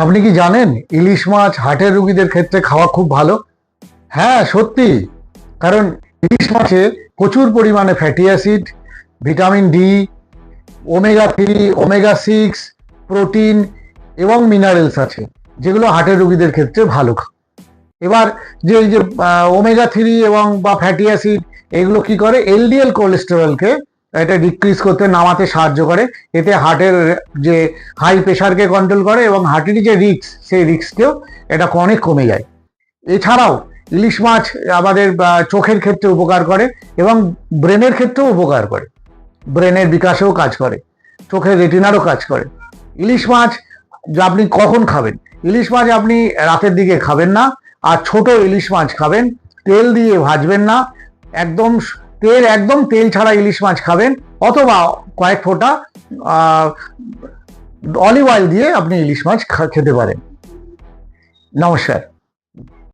আপনি কি জানেন ইলিশ মাছ হার্টের রুগীদের ক্ষেত্রে খাওয়া খুব ভালো? হ্যাঁ সত্যি। কারণ ইলিশ মাছে প্রচুর পরিমাণে fatty acid vitamin D omega three omega six protein এবং মিনারেলস আছে, যেগুলো হার্টের রুগীদের ক্ষেত্রে ভালো এবার যে যে ওমেগা থ্রি এবং বা ফ্যাটি অ্যাসিড এগুলো কি করে? এলডিএল কোলেস্টেরলকে এটা ডিক্রিজ করতে, নামাতে সাহায্য করে। এতে হার্টের যে হাই প্রেশারকে কন্ট্রোল করে এবং হার্টের যে রিক্স সেই রিক্সকেও এটা অনেক কমে যায়। এছাড়াও ইলিশ মাছ আমাদের চোখের ক্ষেত্রে উপকার করে এবং ব্রেনের ক্ষেত্রেও উপকার করে। ব্রেনের বিকাশেও কাজ করে, চোখের রেটিনারও কাজ করে। ইলিশ মাছ আপনি কখন খাবেন? ইলিশ মাছ আপনি রাতের দিকে খাবেন না, আর ছোট ইলিশ মাছ খাবেন, তেল দিয়ে ভাজবেন না, একদম তেল একদম তেল ছাড়া ইলিশ মাছ খাবেন, অথবা কয়েক ফোঁটা অলিভ অয়েল দিয়ে আপনি ইলিশ মাছ খেতে পারেন। নমস্কার।